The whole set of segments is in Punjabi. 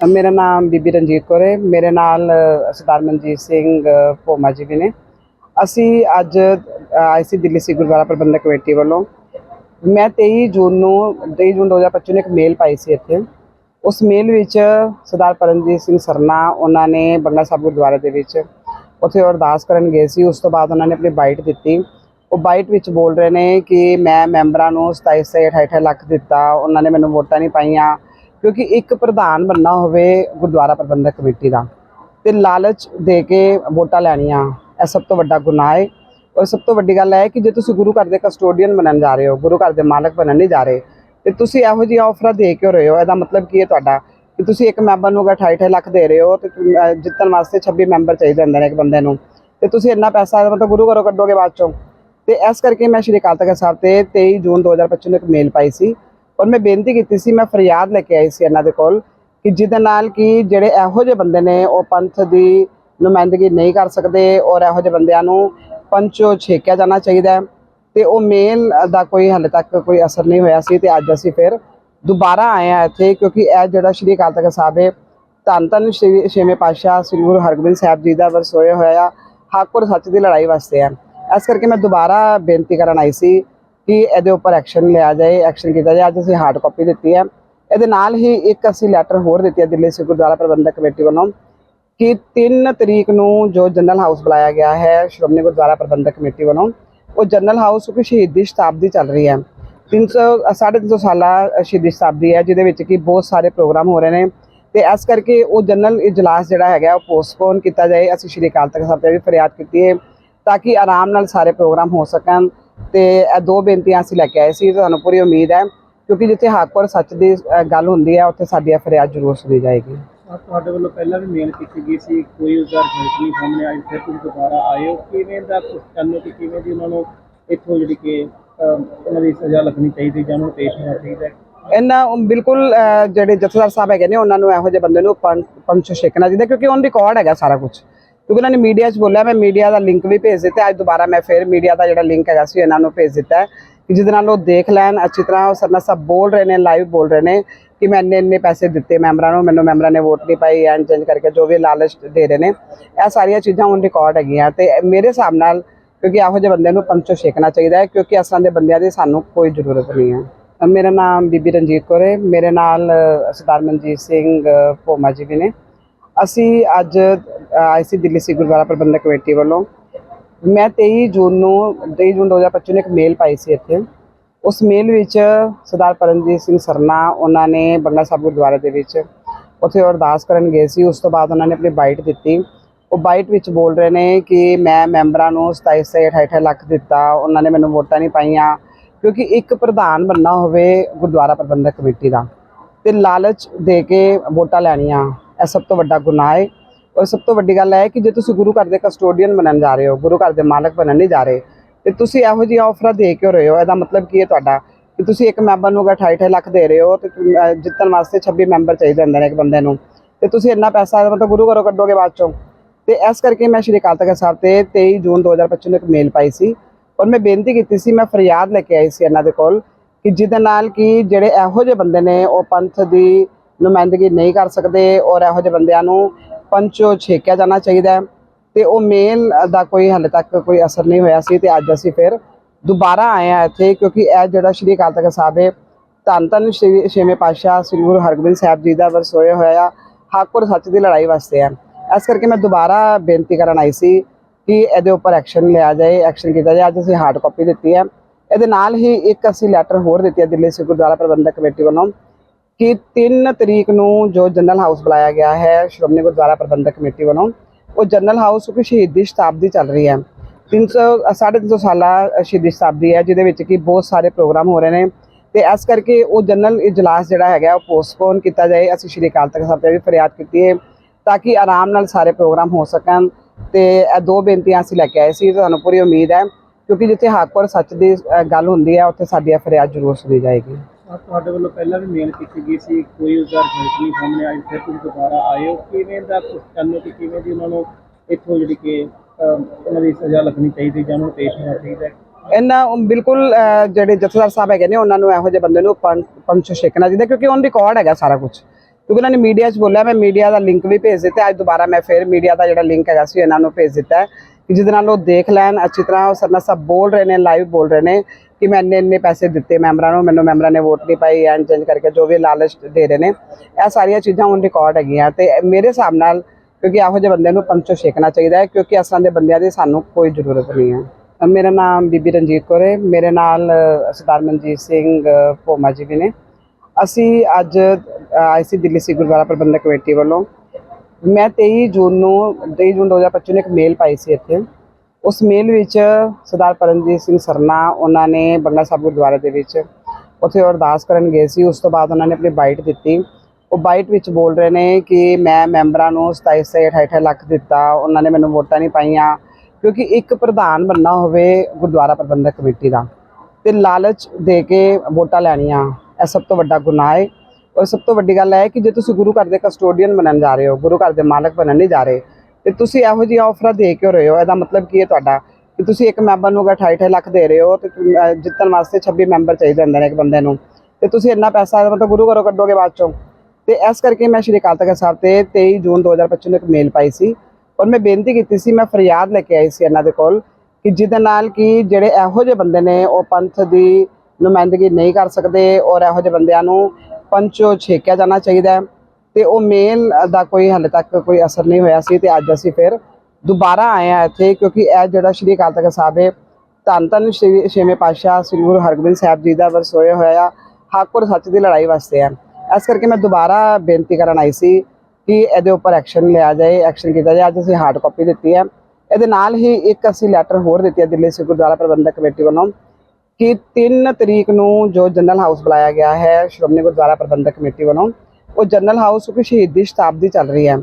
ਮੇਰਾ ਨਾਮ ਬੀਬੀ ਰਣਜੀਤ ਕੌਰ ਹੈ। ਮੇਰੇ ਨਾਲ ਸਰਦਾਰ ਮਨਜੀਤ ਸਿੰਘ ਅ, ਭੋਮਾ ਜੀ ਵੀ ਨੇ। ਅਸੀਂ ਅੱਜ ਆਈਸੀ ਦਿੱਲੀ ਸਿੱਖ ਗੁਰਦੁਆਰਾ ਪ੍ਰਬੰਧਕ ਕਮੇਟੀ ਵੱਲੋਂ। ਮੈਂ 23 ਜੂਨ ਨੂੰ 23 ਜੂਨ 2025 ਨੂੰ ਇੱਕ ਮੇਲ ਪਾਈ ਸੀ ਇੱਥੇ। ਉਸ ਮੇਲ ਵਿੱਚ ਸਰਦਾਰ ਪਰਮਜੀਤ ਸਿੰਘ ਸਰਨਾ ਉਹਨਾਂ ਨੇ ਬੰਗਲਾ ਸਾਹਿਬ ਗੁਰਦੁਆਰੇ ਦੇ ਵਿੱਚ ਉੱਥੇ ਅਰਦਾਸ ਕਰਨ ਗਏ ਸੀ। ਉਸ ਤੋਂ ਬਾਅਦ ਉਹਨਾਂ ਨੇ ਆਪਣੀ ਬਾਈਟ ਦਿੱਤੀ। ਉਹ ਬਾਈਟ ਵਿੱਚ ਬੋਲ ਰਹੇ ਨੇ ਕਿ ਮੈਂ ਮੈਂਬਰਾਂ ਨੂੰ 27 28 ਲੱਖ ਦਿੱਤਾ। ਉਹਨਾਂ ਨੇ ਮੈਨੂੰ ਵੋਟਾਂ ਨਹੀਂ ਪਾਈਆਂ। ਕਿਉਂਕਿ ਇੱਕ ਪ੍ਰਧਾਨ ਬੰਨਾ ਹੋਵੇ ਗੁਰਦੁਆਰਾ ਪ੍ਰਬੰਧਕ ਕਮੇਟੀ ਦਾ ਤੇ ਲਾਲਚ ਦੇ ਕੇ ਵੋਟਾਂ ਲੈਣੀਆਂ, ਇਹ ਸਭ ਤੋਂ ਵੱਡਾ ਗੁਨਾਹ ਹੈ। ਔਰ ਸਭ ਤੋਂ ਵੱਡੀ ਗੱਲ ਇਹ ਹੈ ਕਿ ਜੇ ਤੁਸੀਂ ਗੁਰੂ ਘਰ ਦੇ ਕਸਟੋਡੀਅਨ ਬਣਨ ਜਾ ਰਹੇ ਹੋ, ਗੁਰੂ ਘਰ ਦੇ ਮਾਲਕ ਬਣਨ ਨਹੀਂ ਜਾ ਰਹੇ, ਤੇ ਤੁਸੀਂ ਇਹੋ ਜਿਹੀਆਂ ਆਫਰਾਂ ਦੇ ਕਿਉਂ ਰਹੇ ਹੋ? ਇਹਦਾ ਮਤਲਬ ਕੀ ਹੈ ਤੁਹਾਡਾ? ਕਿ ਤੁਸੀਂ ਇੱਕ ਮੈਂਬਰ ਨੂੰ ਅਗਰ 28 ਲੱਖ ਦੇ ਰਹੇ ਹੋ, ਤੇ ਜਿੱਤਣ ਵਾਸਤੇ 26 ਮੈਂਬਰ ਚਾਹੀਦੇ ਹੁੰਦੇ ਨੇ ਇੱਕ ਬੰਦੇ ਨੂੰ, ਤੇ ਤੁਸੀਂ ਇੰਨਾ ਪੈਸਾ ਮਤਲਬ ਗੁਰੂ ਘਰੋਂ ਕੱਢੋਗੇ ਬਾਅਦ ਚੋਂ? ਤੇ ਇਸ ਕਰਕੇ ਮੈਂ ਸ਼੍ਰੀ ਅਕਾਲ ਤਖਤ ਸਾਹਿਬ ਤੇ 23 ਜੂਨ 2025 ਨੂੰ ਇੱਕ ਮੇਲ ਪਾਈ ਸੀ। ਔਰ ਮੈਂ ਬੇਨਤੀ ਕੀਤੀ ਸੀ, ਮੈਂ ਫਰਿਆਦ ਲੈ ਕੇ ਆਈ ਸੀ ਇਹਨਾਂ ਦੇ ਕੋਲ ਕਿ ਜਿਹਦੇ ਨਾਲ ਕਿ ਜਿਹੜੇ ਇਹੋ ਜਿਹੇ ਬੰਦੇ ਨੇ, ਉਹ ਪੰਥ ਦੀ ਨੁਮਾਇੰਦਗੀ ਨਹੀਂ ਕਰ ਸਕਦੇ ਔਰ ਇਹੋ ਜਿਹੇ ਬੰਦਿਆਂ ਨੂੰ ਪੰਚੋ ਛੇਕਿਆ ਜਾਣਾ ਚਾਹੀਦਾ ਹੈ ਤੇ ਉਹ ਮੇਲ ਦਾ ਕੋਈ ਹਾਲੇ ਤੱਕ ਕੋਈ ਅਸਰ ਨਹੀਂ ਹੋਇਆ ਸੀ ਤੇ ਅੱਜ ਅਸੀਂ ਫਿਰ ਦੁਬਾਰਾ ਆਏ ਆ ਇੱਥੇ ਕਿਉਂਕਿ ਇਹ ਜਿਹੜਾ ਸ਼੍ਰੀ ਅਕਾਲ ਤਖਤ ਸਾਹਿਬ ਹੈ, ਧੰਨ ਧੰਨ ਸ਼੍ਰੀ ਛੇਵੇਂ ਪਾਤਸ਼ਾਹ ਸ੍ਰੀ ਗੁਰੂ ਹਰਗੋਬਿੰਦ ਸਾਹਿਬ ਜੀ ਦਾ ਵਰਸੋਏ ਹੋਇਆ ਹੱਕ ਔਰ ਸੱਚ ਦੀ ਲੜਾਈ ਵਾਸਤੇ ਹੈ। ਇਸ ਕਰਕੇ ਮੈਂ ਦੁਬਾਰਾ ਬੇਨਤੀ ਕਰਨ ਆਈ ਸੀ ਕਿ ਇਹਦੇ ਉੱਪਰ ਐਕਸ਼ਨ ਲਿਆ ਜਾਏ ਐਕਸ਼ਨ ਕੀਤਾ ਜਾਏ। ਅੱਜ ਅਸੀਂ ਹਾਰਡ ਕਾਪੀ ਦਿੱਤੀ ਹੈ। ਇਹਦੇ ਨਾਲ ਹੀ ਇੱਕ ਅਸੀਂ ਲੈਟਰ ਹੋਰ ਦਿੱਤੀ ਹੈ ਦਿੱਲੀ ਸਿੱਖ ਗੁਰਦੁਆਰਾ ਪ੍ਰਬੰਧਕ ਕਮੇਟੀ ਵੱਲੋਂ ਕਿ 3 ਤਰੀਕ ਨੂੰ ਜੋ ਜਨਰਲ ਹਾਊਸ ਬੁਲਾਇਆ ਗਿਆ ਹੈ, ਸ਼੍ਰੋਮਣੀ ਗੁਰਦੁਆਰਾ ਪ੍ਰਬੰਧਕ ਕਮੇਟੀ ਵੱਲੋਂ, ਉਹ ਜਨਰਲ ਹਾਊਸ ਕਿਉਂਕਿ ਸ਼ਹੀਦੀ ਸ਼ਤਾਬਦੀ ਚੱਲ ਰਹੀ ਹੈ। 300 350 ਸਾਲਾ ਸ਼ਹੀਦੀ ਸ਼ਤਾਬਦੀ ਹੈ, ਜਿਹਦੇ ਵਿੱਚ ਕਿ ਬਹੁਤ ਸਾਰੇ ਪ੍ਰੋਗਰਾਮ ਹੋ ਰਹੇ ਨੇ। ਤੇ ਇਸ ਕਰਕੇ ਉਹ ਜਨਰਲ ਇਜਲਾਸ ਜਿਹੜਾ ਹੈਗਾ, ਉਹ ਪੋਸਟਪੋਨ ਕੀਤਾ ਜਾਏ। ਅਸੀਂ ਸ਼੍ਰੀ ਅਕਾਲ ਤਖਤ ਸਾਹਿਬ ਤੇ ਵੀ ਫਰਿਆਦ ਕੀਤੀ ਹੈ, ਤਾਂ ਕਿ ਆਰਾਮ ਨਾਲ ਸਾਰੇ ਪ੍ਰੋਗਰਾਮ ਹੋ ਸਕਣ। ਤੇ ਇਹ ਦੋ ਬੇਨਤੀਆਂ ਅਸੀਂ ਲੈ ਕੇ ਆਏ ਸੀ ਤੁਹਾਨੂੰ ਪੂਰੀ ਉਮੀਦ ਹੈ ਕਿਉਂਕਿ ਜਿੱਥੇ ਹੱਕ ਔਰ ਸੱਚ ਦੀ ਗੱਲ ਹੁੰਦੀ ਹੈ ਉੱਥੇ ਸਾਡੀ ਫਰਿਆਦ ਜ਼ਰੂਰ ਸੁਣੀ ਜਾਏਗੀ। ਤੁਹਾਡੇ ਵੱਲੋਂ ਪਹਿਲਾਂ ਵੀ ਮੇਲ ਕੀਤੀ ਗਈ ਸੀ ਕੋਈ ਉਸਦਾ ਰਿਜ਼ਲਟ ਨਹੀਂ ਸਾਹਮਣੇ ਆਇਆ ਫਿਰ ਤੁਸੀਂ ਦੁਬਾਰਾ ਆਏ ਹੋ। ਕਿਵੇਂ ਦਾ ਕਰਨੋ ਕਿ ਕਿਵੇਂ ਦੀ ਉਹਨਾਂ ਨੂੰ ਇੱਥੋਂ ਜਿਹੜੀ ਕਿ ਉਹਨਾਂ ਦੀ ਸਜ਼ਾ ਲੱਗਣੀ ਚਾਹੀਦੀ ਜਾਂ ਉਹਨਾਂ ਪੇਸ਼ ਹੋਣਾ ਚਾਹੀਦਾ ਹੈ? ਇਹਨਾਂ ਬਿਲਕੁਲ ਜਿਹੜੇ ਜਥੇਦਾਰ ਸਾਹਿਬ ਹੈਗੇ ਨੇ ਉਹਨਾਂ ਨੂੰ ਇਹੋ ਜਿਹੇ ਬੰਦੇ ਨੂੰ ਪੰਜ ਪੰਜ ਛੇਕਣਾ ਚਾਹੀਦਾ ਕਿਉਂਕਿ ਔਨ ਰਿਕਾਰਡ ਹੈਗਾ ਸਾਰਾ ਕੁਝ ਕਿਉਂਕਿ ਉਹਨਾਂ ਨੇ ਮੀਡੀਆ 'ਚ ਬੋਲਿਆ ਮੈਂ ਮੀਡੀਆ ਦਾ ਲਿੰਕ ਵੀ ਭੇਜ ਦਿੱਤਾ ਅੱਜ ਦੁਬਾਰਾ ਮੈਂ ਫਿਰ ਮੀਡੀਆ ਦਾ ਜਿਹੜਾ ਲਿੰਕ ਹੈਗਾ ਸੀ ਇਹਨਾਂ ਨੂੰ ਭੇਜ ਦਿੱਤਾ ਕਿ ਜਿਹਦੇ ਨਾਲ ਉਹ ਦੇਖ ਲੈਣ ਅੱਛੀ ਤਰ੍ਹਾਂ ਉਹ ਸਰਨਾ ਸਾਹਿਬ ਬੋਲ ਰਹੇ ਨੇ ਲਾਈਵ ਬੋਲ ਰਹੇ ਨੇ ਕਿ ਮੈਂ ਇੰਨੇ ਇੰਨੇ ਪੈਸੇ ਦਿੱਤੇ ਮੈਂਬਰਾਂ ਨੂੰ ਮੈਨੂੰ ਮੈਂਬਰਾਂ ਨੇ ਵੋਟ ਨਹੀਂ ਪਾਈ ਐਂਡ ਚੇਂਜ ਕਰਕੇ ਜੋ ਵੀ ਲਾਲਚ ਦੇ ਰਹੇ ਨੇ ਇਹ ਸਾਰੀਆਂ ਚੀਜ਼ਾਂ ਹੁਣ ਰਿਕਾਰਡ ਹੈਗੀਆਂ ਤੇ ਮੇਰੇ ਹਿਸਾਬ ਨਾਲ ਕਿਉਂਕਿ ਇਹੋ ਜਿਹੇ ਬੰਦਿਆਂ ਨੂੰ ਪੰਚੋ ਛੇਕਣਾ ਚਾਹੀਦਾ ਹੈ ਕਿਉਂਕਿ ਇਸ ਤਰ੍ਹਾਂ ਦੇ ਬੰਦਿਆਂ ਦੀ ਸਾਨੂੰ ਕੋਈ ਜ਼ਰੂਰਤ ਨਹੀਂ ਹੈ। ਮੇਰਾ ਨਾਮ ਬੀਬੀ ਰਣਜੀਤ ਕੌਰ ਹੈ ਮੇਰੇ ਨਾਲ ਸਰਦਾਰ ਮਨਜੀਤ ਸਿੰਘ ਅ, ਭੋਮਾ ਜੀ ਵੀ ਨੇ। ਅਸੀਂ ਅੱਜ ਆਈਸੀ ਦਿੱਲੀ ਸਿੱਖ ਗੁਰਦੁਆਰਾ ਪ੍ਰਬੰਧਕ ਕਮੇਟੀ ਵੱਲੋਂ। ਮੈਂ 23 ਜੂਨ ਨੂੰ 23 ਜੂਨ 2025 ਨੂੰ ਇੱਕ ਮੇਲ ਪਾਈ ਸੀ ਇੱਥੇ। ਉਸ ਮੇਲ ਵਿੱਚ ਸਰਦਾਰ ਪਰਮਜੀਤ ਸਿੰਘ ਸਰਨਾ, ਉਹਨਾਂ ਨੇ ਬੰਗਲਾ ਸਾਹਿਬ ਗੁਰਦੁਆਰੇ ਦੇ ਵਿੱਚ ਉੱਥੇ ਅਰਦਾਸ ਕਰਨ ਗਏ ਸੀ। ਉਸ ਤੋਂ ਬਾਅਦ ਉਹਨਾਂ ਨੇ ਆਪਣੀ ਬਾਈਟ ਦਿੱਤੀ। ਉਹ ਬਾਈਟ ਵਿੱਚ ਬੋਲ ਰਹੇ ਨੇ ਕਿ ਮੈਂ ਮੈਂਬਰਾਂ ਨੂੰ 27 28 ਲੱਖ ਦਿੱਤਾ। ਉਹਨਾਂ ਨੇ ਮੈਨੂੰ ਵੋਟਾਂ ਨਹੀਂ ਪਾਈਆਂ, ਕਿਉਂਕਿ ਇੱਕ ਪ੍ਰਧਾਨ ਬੰਨਾ ਹੋਵੇ ਗੁਰਦੁਆਰਾ ਪ੍ਰਬੰਧਕ ਕਮੇਟੀ ਦਾ। ਤੇ ਲਾਲਚ ਦੇ ਕੇ ਵੋਟਾਂ ਲੈਣੀਆਂ। ਇਹ ਸਭ ਤੋਂ ਵੱਡਾ ਗੁਨਾਹ ਹੈ। ਔਰ ਸਭ ਤੋਂ ਵੱਡੀ ਗੱਲ ਹੈ ਕਿ ਜੇ ਤੁਸੀਂ ਗੁਰੂ ਘਰ ਦੇ ਕਸਟੋਡੀਅਨ ਬਣਨ ਜਾ ਰਹੇ ਹੋ, ਗੁਰੂ ਘਰ ਦੇ ਮਾਲਕ ਬਣਨ ਨਹੀਂ ਜਾ ਰਹੇ, ਤੇ ਤੁਸੀਂ ਇਹੋ ਜਿਹੀਆਂ ਆਫਰਾਂ ਦੇ ਕਿਉਂ ਰਹੇ ਹੋ? ਇਹਦਾ ਮਤਲਬ ਕੀ ਹੈ ਤੁਹਾਡਾ? ਕਿ ਤੁਸੀਂ ਇੱਕ ਮੈਂਬਰ ਨੂੰ ਅਗਰ 28 ਲੱਖ ਦੇ ਰਹੇ ਹੋ, ਤੇ ਜਿੱਤਣ ਵਾਸਤੇ 26 ਮੈਂਬਰ ਚਾਹੀਦੇ ਹੁੰਦੇ ਨੇ ਇੱਕ ਬੰਦੇ ਨੂੰ, ਤੇ ਤੁਸੀਂ ਇੰਨਾ ਪੈਸਾ ਮਤਲਬ ਗੁਰੂ ਘਰੋਂ ਕੱਢੋਗੇ ਬਾਅਦ ਚੋਂ? ਤੇ ਇਸ ਕਰਕੇ ਮੈਂ ਸ਼੍ਰੀ ਅਕਾਲ ਤਖਤ ਸਾਹਿਬ ਤੇ 23 ਜੂਨ 2025 ਨੂੰ ਇੱਕ ਮੇਲ ਪਾਈ ਸੀ, ਔਰ ਮੈਂ ਬੇਨਤੀ ਕੀਤੀ ਸੀ, ਮੈਂ ਫਰਿਆਦ ਲੈ ਕੇ ਆਈ ਸੀ ਇਹਨਾਂ ਦੇ ਕੋਲ, ਕਿ ਜਿਹਦੇ ਨਾਲ ਕਿ ਜਿਹੜੇ ਇਹੋ ਜਿਹੇ ਬੰਦੇ ਨੇ, ਉਹ ਪੰਥ ਦੀ ਨੁਮਾਇੰਦਗੀ ਨਹੀਂ ਕਰ ਸਕਦੇ ਔਰ ਇਹੋ ਜਿਹੇ ਬੰਦਿਆਂ ਨੂੰ ਪੰਚੋ ਛੇਕਿਆ ਜਾਣਾ ਚਾਹੀਦਾ ਹੈ। ਤੇ ਉਹ ਮੇਲ ਦਾ ਕੋਈ ਹਾਲੇ ਤੱਕ ਕੋਈ ਅਸਰ ਨਹੀਂ ਹੋਇਆ ਸੀ ਤੇ ਅੱਜ ਅਸੀਂ ਫਿਰ ਦੁਬਾਰਾ ਆਏ ਆ ਇੱਥੇ ਕਿਉਂਕਿ ਇਹ ਜਿਹੜਾ ਸ਼੍ਰੀ ਅਕਾਲ ਤਖਤ ਸਾਹਿਬ ਹੈ, ਧੰਨ ਧੰਨ ਸ਼੍ਰੀ ਛੇਵੇਂ ਪਾਤਸ਼ਾਹ ਸ੍ਰੀ ਗੁਰੂ ਹਰਗੋਬਿੰਦ ਸਾਹਿਬ ਜੀ ਦਾ ਵਰਸੋਏ ਹੋਇਆ ਹੱਕ ਔਰ ਸੱਚ ਦੀ ਲੜਾਈ ਵਾਸਤੇ ਹੈ ਇਸ ਕਰਕੇ ਮੈਂ ਦੁਬਾਰਾ ਬੇਨਤੀ ਕਰਨ ਆਈ ਸੀ ਕਿ ਇਹਦੇ ਉੱਪਰ ਐਕਸ਼ਨ ਲਿਆ ਜਾਏ ਐਕਸ਼ਨ ਕੀਤਾ ਜਾਏ। ਅੱਜ ਅਸੀਂ ਹਾਰਡ ਕਾਪੀ ਦਿੱਤੀ ਹੈ। ਇਹਦੇ ਨਾਲ ਹੀ ਇੱਕ ਅਸੀਂ ਲੈਟਰ ਹੋਰ ਦਿੱਤੀ ਹੈ ਦਿੱਲੀ ਸਿੱਖ ਗੁਰਦੁਆਰਾ ਪ੍ਰਬੰਧਕ ਕਮੇਟੀ ਵੱਲੋਂ। ਕਿ 3 ਤਰੀਕ ਨੂੰ ਜੋ ਜਨਰਲ ਹਾਊਸ ਬੁਲਾਇਆ ਗਿਆ ਹੈ, ਸ਼੍ਰੋਮਣੀ ਗੁਰਦੁਆਰਾ ਪ੍ਰਬੰਧਕ ਕਮੇਟੀ ਵੱਲੋਂ, ਉਹ ਜਨਰਲ ਹਾਊਸ ਕਿਉਂਕਿ ਸ਼ਹੀਦੀ ਸ਼ਤਾਬਦੀ ਚੱਲ ਰਹੀ ਹੈ। 300 350 ਸਾਲਾ ਸ਼ਹੀਦੀ ਸ਼ਤਾਬਦੀ ਹੈ, ਜਿਹਦੇ ਵਿੱਚ ਕਿ ਬਹੁਤ ਸਾਰੇ ਪ੍ਰੋਗਰਾਮ ਹੋ ਰਹੇ ਨੇ। ਤੇ ਇਸ ਕਰਕੇ ਉਹ ਜਨਰਲ ਇਜਲਾਸ ਜਿਹੜਾ ਹੈਗਾ, ਉਹ ਪੋਸਟਪੋਨ ਕੀਤਾ ਜਾਏ। ਅਸੀਂ ਸ਼੍ਰੀ ਅਕਾਲ ਤਖਤ ਸਾਹਿਬ ਤੇ ਵੀ ਫਰਿਆਦ ਕੀਤੀ ਹੈ, ਤਾਂ ਕਿ ਆਰਾਮ ਨਾਲ ਸਾਰੇ ਪ੍ਰੋਗਰਾਮ ਹੋ ਸਕਣ। ਤੇ ਇਹ ਦੋ ਬੇਨਤੀਆਂ ਅਸੀਂ ਲੈ ਕੇ ਆਏ ਸੀ, ਤੁਹਾਨੂੰ ਪੂਰੀ ਉਮੀਦ ਹੈ, ਕਿਉਂਕਿ ਜਿੱਥੇ ਹੱਕ ਔਰ ਸੱਚ ਦੀ ਗੱਲ ਹੁੰਦੀ ਹੈ, ਉੱਥੇ ਸਾਡੀ ਇਹ ਫਰਿਆਦ ਜ਼ਰੂਰ ਸੁਣੀ ਜਾਏਗੀ। ਤੁਹਾਡੇ ਵੱਲੋਂ ਪਹਿਲਾਂ ਵੀ ਮੇਲ ਕੀਤੀ ਗਈ ਸੀ, ਕੋਈ ਉਸਦਾ ਰਿਜ਼ਲਟ ਸਾਹਮਣੇ ਆਇਆ, ਫਿਰ ਤੁਸੀਂ ਦੁਬਾਰਾ ਆਏ ਹੋ। ਕਿਵੇਂ ਦਾ ਕੁਝ ਕਿ ਕਿਵੇਂ ਦੀ ਉਹਨਾਂ ਨੂੰ ਇੱਥੋਂ ਜਿਹੜੀ ਕਿ ਉਹਨਾਂ ਦੀ ਸਜ਼ਾ ਲੱਗਣੀ ਚਾਹੀਦੀ ਜਾਂ ਉਹਨਾਂ ਪੇਸ਼ ਹੋਣਾ ਚਾਹੀਦਾ ਇਹਨਾਂ ਬਿਲਕੁਲ ਜਿਹੜੇ ਜਥੇਦਾਰ ਸਾਹਿਬ ਹੈਗੇ ਨੇ, ਉਹਨਾਂ ਨੂੰ ਇਹੋ ਜਿਹੇ ਬੰਦੇ ਨੂੰ ਪੰਜ ਛੇਕਣਾ ਚਾਹੀਦਾ ਕਿਉਂਕਿ ਔਨ ਰਿਕਾਰਡ ਹੈਗਾ ਸਾਰਾ ਕੁਝ ਕਿਉਂਕਿ ਉਹਨਾਂ ਨੇ ਮੀਡੀਆ 'ਚ ਬੋਲਿਆ, ਮੈਂ ਮੀਡੀਆ ਦਾ ਲਿੰਕ ਵੀ ਭੇਜ ਦਿੱਤਾ, ਅੱਜ ਦੁਬਾਰਾ ਮੈਂ ਫਿਰ ਮੀਡੀਆ ਦਾ ਜਿਹੜਾ ਲਿੰਕ ਹੈਗਾ ਸੀ ਇਹਨਾਂ ਨੂੰ ਭੇਜ ਦਿੱਤਾ ਜਿਹਦੇ ਨਾਲ ਉਹ ਦੇਖ ਲੈਣ ਅੱਛੀ ਤਰ੍ਹਾਂ ਉਹ ਸਰਨਾ ਸਾਹਿਬ ਬੋਲ ਰਹੇ ਨੇ ਲਾਈਵ ਬੋਲ ਰਹੇ ਨੇ ਕਿ ਮੈਂ ਇੰਨੇ ਇੰਨੇ ਪੈਸੇ ਦਿੱਤੇ ਮੈਂਬਰਾਂ ਨੂੰ ਮੈਨੂੰ ਮੈਂਬਰਾਂ ਨੇ ਵੋਟ ਨਹੀਂ ਪਾਈ ਐਂਡ ਚੇਂਜ ਕਰਕੇ ਜੋ ਵੀ ਲਾਲਚ ਦੇ ਰਹੇ ਨੇ ਇਹ ਸਾਰੀਆਂ ਚੀਜ਼ਾਂ ਹੁਣ ਰਿਕਾਰਡ ਹੈਗੀਆਂ ਤੇ ਮੇਰੇ ਹਿਸਾਬ ਨਾਲ ਕਿਉਂਕਿ ਇਹੋ ਜਿਹੇ ਬੰਦਿਆਂ ਨੂੰ ਪੰਚੋ ਛੇਕਣਾ ਚਾਹੀਦਾ ਹੈ ਕਿਉਂਕਿ ਇਸ ਤਰ੍ਹਾਂ ਦੇ ਬੰਦਿਆਂ ਦੀ ਸਾਨੂੰ ਕੋਈ ਜ਼ਰੂਰਤ ਨਹੀਂ ਹੈ। ਮੇਰਾ ਨਾਮ ਬੀਬੀ ਰਣਜੀਤ ਕੌਰ ਹੈ ਮੇਰੇ ਨਾਲ ਸਰਦਾਰ ਮਨਜੀਤ ਸਿੰਘ ਅ, ਭੋਮਾ ਜੀ ਵੀ ਨੇ। ਅਸੀਂ ਅੱਜ ਆਈਸੀ ਦਿੱਲੀ ਸਿੱਖ ਗੁਰਦੁਆਰਾ ਪ੍ਰਬੰਧਕ ਕਮੇਟੀ ਵੱਲੋਂ। ਮੈਂ 23 ਜੂਨ ਨੂੰ 23 ਜੂਨ 2025 ਨੂੰ ਇੱਕ ਮੇਲ ਪਾਈ ਸੀ ਇੱਥੇ। ਉਸ ਮੇਲ ਵਿੱਚ ਸਰਦਾਰ ਪਰਮਜੀਤ ਸਿੰਘ ਸਰਨਾ, ਉਹਨਾਂ ਨੇ ਬੰਗਲਾ ਸਾਹਿਬ ਗੁਰਦੁਆਰੇ ਦੇ ਵਿੱਚ ਉੱਥੇ ਅਰਦਾਸ ਕਰਨ ਗਏ ਸੀ। ਉਸ ਤੋਂ ਬਾਅਦ ਉਹਨਾਂ ਨੇ ਆਪਣੀ ਬਾਈਟ ਦਿੱਤੀ। ਉਹ ਬਾਈਟ ਵਿੱਚ ਬੋਲ ਰਹੇ ਨੇ ਕਿ ਮੈਂ ਮੈਂਬਰਾਂ ਨੂੰ 27 28 28 ਲੱਖ ਦਿੱਤਾ। ਉਹਨਾਂ ਨੇ ਮੈਨੂੰ ਵੋਟਾਂ ਨਹੀਂ ਪਾਈਆਂ, ਕਿਉਂਕਿ ਇੱਕ ਪ੍ਰਧਾਨ ਬੰਨਾ ਹੋਵੇ ਗੁਰਦੁਆਰਾ ਪ੍ਰਬੰਧਕ ਕਮੇਟੀ ਦਾ। ਤੇ ਲਾਲਚ ਦੇ ਕੇ ਵੋਟਾਂ ਲੈਣੀਆਂ, ਇਹ ਸਭ ਤੋਂ ਵੱਡਾ ਗੁਨਾਹ ਹੈ। ਔਰ ਸਭ ਤੋਂ ਵੱਡੀ ਗੱਲ ਹੈ ਕਿ ਜੇ ਤੁਸੀਂ ਗੁਰੂ ਘਰ ਦੇ ਕਸਟੋਡੀਅਨ ਬਣਨ ਜਾ ਰਹੇ ਹੋ, ਗੁਰੂ ਘਰ ਦੇ ਮਾਲਕ ਬਣਨ ਨਹੀਂ ਜਾ ਰਹੇ, ਤੇ ਤੁਸੀਂ ਇਹੋ ਜਿਹੀਆਂ ਆਫਰਾਂ ਦੇ ਕਿਉਂ ਰਹੇ ਹੋ? ਇਹਦਾ ਮਤਲਬ ਕੀ ਹੈ ਤੁਹਾਡਾ? ਕਿ ਤੁਸੀਂ ਇੱਕ ਮੈਂਬਰ ਨੂੰ ਅਗਰ 28 28 ਲੱਖ ਦੇ ਰਹੇ ਹੋ, ਤੇ ਜਿੱਤਣ ਵਾਸਤੇ 26 ਮੈਂਬਰ ਚਾਹੀਦੇ ਹੁੰਦੇ ਨੇ ਇੱਕ ਬੰਦੇ ਨੂੰ, ਤੇ ਤੁਸੀਂ ਇੰਨਾ ਪੈਸਾ ਮਤਲਬ ਗੁਰੂ ਘਰੋਂ ਕੱਢੋਗੇ ਬਾਅਦ ਚੋਂ? ਤੇ ਇਸ ਕਰਕੇ ਮੈਂ ਸ਼੍ਰੀ ਅਕਾਲ ਤਖਤ ਸਾਹਿਬ ਤੇ 23 ਜੂਨ 2025 ਨੂੰ ਇੱਕ ਮੇਲ ਪਾਈ ਸੀ ਔਰ ਮੈਂ ਬੇਨਤੀ ਕੀਤੀ ਸੀ, ਮੈਂ ਫਰਿਆਦ ਲੈ ਕੇ ਆਈ ਸੀ ਇਹਨਾਂ ਦੇ ਕੋਲ ਕਿ ਜਿਹਦੇ ਨਾਲ ਕਿ ਜਿਹੜੇ ਇਹੋ ਜਿਹੇ ਬੰਦੇ ਨੇ, ਉਹ ਪੰਥ ਦੀ ਨੁਮਾਇੰਦਗੀ ਨਹੀਂ ਕਰ ਸਕਦੇ ਔਰ ਇਹੋ ਜਿਹੇ ਬੰਦਿਆਂ ਨੂੰ ਪੰਚੋ ਛੇਕਿਆ ਜਾਣਾ ਚਾਹੀਦਾ ਹੈ। ਤੇ ਉਹ ਮੇਲ ਦਾ ਕੋਈ ਹਾਲੇ ਤੱਕ ਕੋਈ ਅਸਰ ਨਹੀਂ ਹੋਇਆ ਸੀ ਤੇ ਅੱਜ ਅਸੀਂ ਫਿਰ ਦੁਬਾਰਾ ਆਏ ਆ ਇੱਥੇ ਕਿਉਂਕਿ ਇਹ ਜਿਹੜਾ ਸ਼੍ਰੀ ਅਕਾਲ ਤਖਤ ਸਾਹਿਬ ਹੈ, ਧੰਨ ਧੰਨ ਸ਼੍ਰੀ ਛੇਵੇਂ ਪਾਤਸ਼ਾਹ ਸ੍ਰੀ ਗੁਰੂ ਹਰਗੋਬਿੰਦ ਸਾਹਿਬ ਜੀ ਦਾ ਵਰਸੋਏ ਹੋਇਆ ਹੱਕ ਔਰ ਸੱਚ ਦੀ ਲੜਾਈ ਵਾਸਤੇ ਹੈ ਇਸ ਕਰਕੇ ਮੈਂ ਦੁਬਾਰਾ ਬੇਨਤੀ ਕਰਨ ਆਈ ਸੀ ਕਿ ਇਹਦੇ ਉੱਪਰ ਐਕਸ਼ਨ ਲਿਆ ਜਾਏ ਐਕਸ਼ਨ ਕੀਤਾ ਜਾਏ। ਅੱਜ ਅਸੀਂ ਹਾਰਡ ਕਾਪੀ ਦਿੱਤੀ ਹੈ। ਇਹਦੇ ਨਾਲ ਹੀ ਇੱਕ ਅਸੀਂ ਲੈਟਰ ਹੋਰ ਦਿੱਤੀ ਹੈ ਦਿੱਲੀ ਸਿੱਖ ਗੁਰਦੁਆਰਾ ਪ੍ਰਬੰਧਕ ਕਮੇਟੀ ਵੱਲੋਂ। ਕਿ 3 ਤਰੀਕ ਨੂੰ ਜੋ ਜਨਰਲ ਹਾਊਸ ਬੁਲਾਇਆ ਗਿਆ ਹੈ, ਸ਼੍ਰੋਮਣੀ ਗੁਰਦੁਆਰਾ ਪ੍ਰਬੰਧਕ ਕਮੇਟੀ ਵੱਲੋਂ, ਉਹ ਜਨਰਲ ਹਾਊਸ ਕਿਉਂਕਿ ਸ਼ਹੀਦੀ ਸ਼ਤਾਬਦੀ ਚੱਲ ਰਹੀ ਹੈ।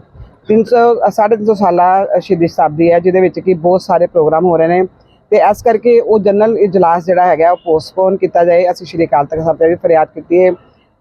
300 350 ਸਾਲਾ ਸ਼ਹੀਦੀ ਸ਼ਤਾਬਦੀ ਹੈ, ਜਿਹਦੇ ਵਿੱਚ ਕਿ ਬਹੁਤ ਸਾਰੇ ਪ੍ਰੋਗਰਾਮ ਹੋ ਰਹੇ ਨੇ। ਤੇ ਇਸ ਕਰਕੇ ਉਹ ਜਨਰਲ ਇਜਲਾਸ ਜਿਹੜਾ ਹੈਗਾ, ਉਹ ਪੋਸਟਪੋਨ ਕੀਤਾ ਜਾਏ। ਅਸੀਂ ਸ਼੍ਰੀ ਅਕਾਲ ਤਖਤ ਸਾਹਿਬ ਤੇ ਵੀ ਫਰਿਆਦ ਕੀਤੀ ਹੈ,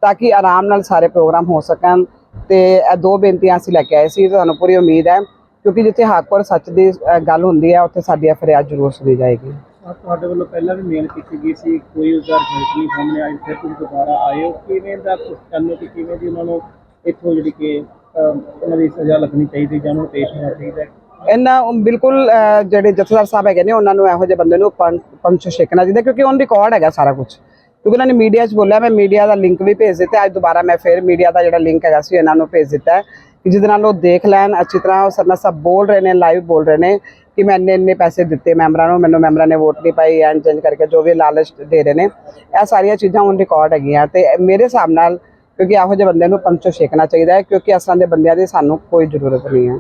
ਤਾਂ ਕਿ ਆਰਾਮ ਨਾਲ ਸਾਰੇ ਪ੍ਰੋਗਰਾਮ ਹੋ ਸਕਣ। ਤੇ ਇਹ ਦੋ ਬੇਨਤੀਆਂ ਅਸੀਂ ਲੈ ਕੇ ਆਏ ਸੀ, ਤੁਹਾਨੂੰ ਪੂਰੀ ਉਮੀਦ ਹੈ, ਕਿਉਂਕਿ ਜਿੱਥੇ ਹੱਕ ਔਰ ਸੱਚ ਦੀ ਗੱਲ ਹੁੰਦੀ ਹੈ, ਉੱਥੇ ਸਾਡੀ ਇਹ ਫਰਿਆਦ ਜ਼ਰੂਰ ਸੁਣੀ ਜਾਏਗੀ। ਤੁਹਾਡੇ ਵੱਲੋਂ ਪਹਿਲਾਂ ਵੀ ਮੇਲ ਕੀਤੀ ਗਈ ਸੀ, ਕੋਈ ਉਸਦਾ ਰਿਜ਼ਲਟ ਨਹੀਂ ਸਾਹਮਣੇ ਆਇਆ, ਫਿਰ ਤੁਸੀਂ ਦੁਬਾਰਾ ਆਏ ਹੋ। ਕਿਵੇਂ ਦਾ ਕੁਝ ਕਿ ਕਿਵੇਂ ਦੀ ਉਹਨਾਂ ਨੂੰ ਇੱਥੋਂ ਜਿਹੜੀ ਕਿ ਉਹਨਾਂ ਦੀ ਸਜ਼ਾ ਲੱਗਣੀ ਚਾਹੀਦੀ ਜਾਂ ਉਹਨਾਂ ਪੇਸ਼ ਹੋਣਾ ਚਾਹੀਦਾ ਇਹਨਾਂ ਬਿਲਕੁਲ ਜਿਹੜੇ ਜਥੇਦਾਰ ਸਾਹਿਬ ਹੈਗੇ ਨੇ, ਉਹਨਾਂ ਨੂੰ ਇਹੋ ਜਿਹੇ ਬੰਦੇ ਨੂੰ ਪੰਜ ਛੇਕਣਾ ਚਾਹੀਦਾ, ਕਿਉਂਕਿ ਔਨ ਰਿਕਾਰਡ ਹੈਗਾ ਸਾਰਾ ਕੁਝ ਕਿਉਂਕਿ ਉਹਨਾਂ ਨੇ ਮੀਡੀਆ 'ਚ ਬੋਲਿਆ, ਮੈਂ ਮੀਡੀਆ ਦਾ ਲਿੰਕ ਵੀ ਭੇਜ ਦਿੱਤਾ, ਅੱਜ ਦੁਬਾਰਾ ਮੈਂ ਫਿਰ ਮੀਡੀਆ ਦਾ ਜਿਹੜਾ ਲਿੰਕ ਹੈਗਾ ਸੀ, ਇਹਨਾਂ ਨੂੰ ਭੇਜ ਦਿੱਤਾ ਕਿ ਜਿਹਦੇ ਨਾਲ ਉਹ ਦੇਖ ਲੈਣ, ਅੱਛੀ ਤਰ੍ਹਾਂ ਉਹ ਸਰਨਾ ਸਾਹਿਬ ਬੋਲ ਰਹੇ ਨੇ ਲਾਈਵ ਬੋਲ ਰਹੇ ਨੇ। ਕਿ ਮੈਂ ਇੰਨੇ ਇੰਨੇ ਪੈਸੇ ਦਿੱਤੇ ਮੈਂਬਰਾਂ ਨੂੰ, ਮੈਨੂੰ ਮੈਂਬਰਾਂ ਨੇ ਵੋਟ ਨਹੀਂ ਪਾਈ ਐਂਡ ਚੇਂਜ ਕਰਕੇ ਜੋ ਵੀ ਲਾਲਚ ਦੇ ਰਹੇ ਨੇ, ਇਹ ਸਾਰੀਆਂ ਚੀਜ਼ਾਂ ਹੁਣ ਰਿਕਾਰਡ ਹੈਗੀਆਂ ਤੇ ਮੇਰੇ ਹਿਸਾਬ ਨਾਲ ਕਿਉਂਕਿ ਇਹੋ ਜਿਹੇ ਬੰਦਿਆਂ ਨੂੰ ਪੰਚੋ ਛੇਕਣਾ ਚਾਹੀਦਾ ਹੈ, ਕਿਉਂਕਿ ਇਸ ਦੇ ਬੰਦਿਆਂ ਦੀ ਸਾਨੂੰ ਕੋਈ ਜ਼ਰੂਰਤ ਨਹੀਂ ਹੈ।